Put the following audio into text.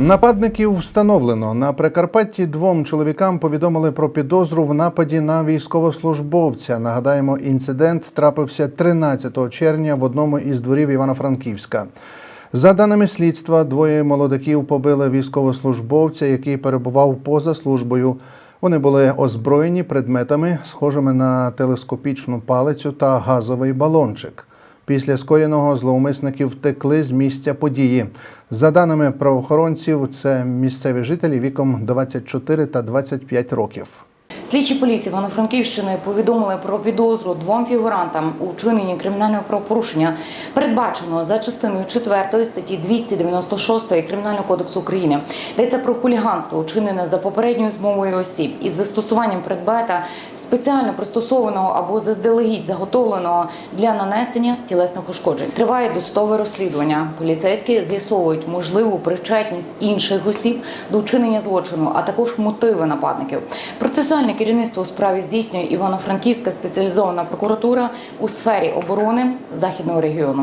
Нападників встановлено на Прикарпатті. Двом чоловікам повідомили про підозру в нападі на військовослужбовця. Нагадаємо, інцидент трапився 13 червня в одному із дворів Івано-Франківська. За даними слідства, двоє молодиків побили військовослужбовця, який перебував поза службою. Вони були озброєні предметами, схожими на телескопічну палицю та газовий балончик. Після скоєного зловмисники втекли з місця події. За даними правоохоронців, це місцеві жителі віком 24 та 25 років. Слідчі поліції Івано-Франківщини повідомили про підозру двом фігурантам у вчиненні кримінального правопорушення, передбаченого за частиною 4 статті 296 Кримінального кодексу України. Йдеться про хуліганство, вчинене за попередньою змовою осіб із застосуванням предмета спеціально пристосованого або заздалегідь заготовленого для нанесення тілесних ушкоджень. Триває досудове розслідування. Поліцейські з'ясовують можливу причетність інших осіб до вчинення злочину, а також мотиви нападників. Процесуальне керівництво у справі здійснює Івано-Франківська спеціалізована прокуратура у сфері оборони західного регіону.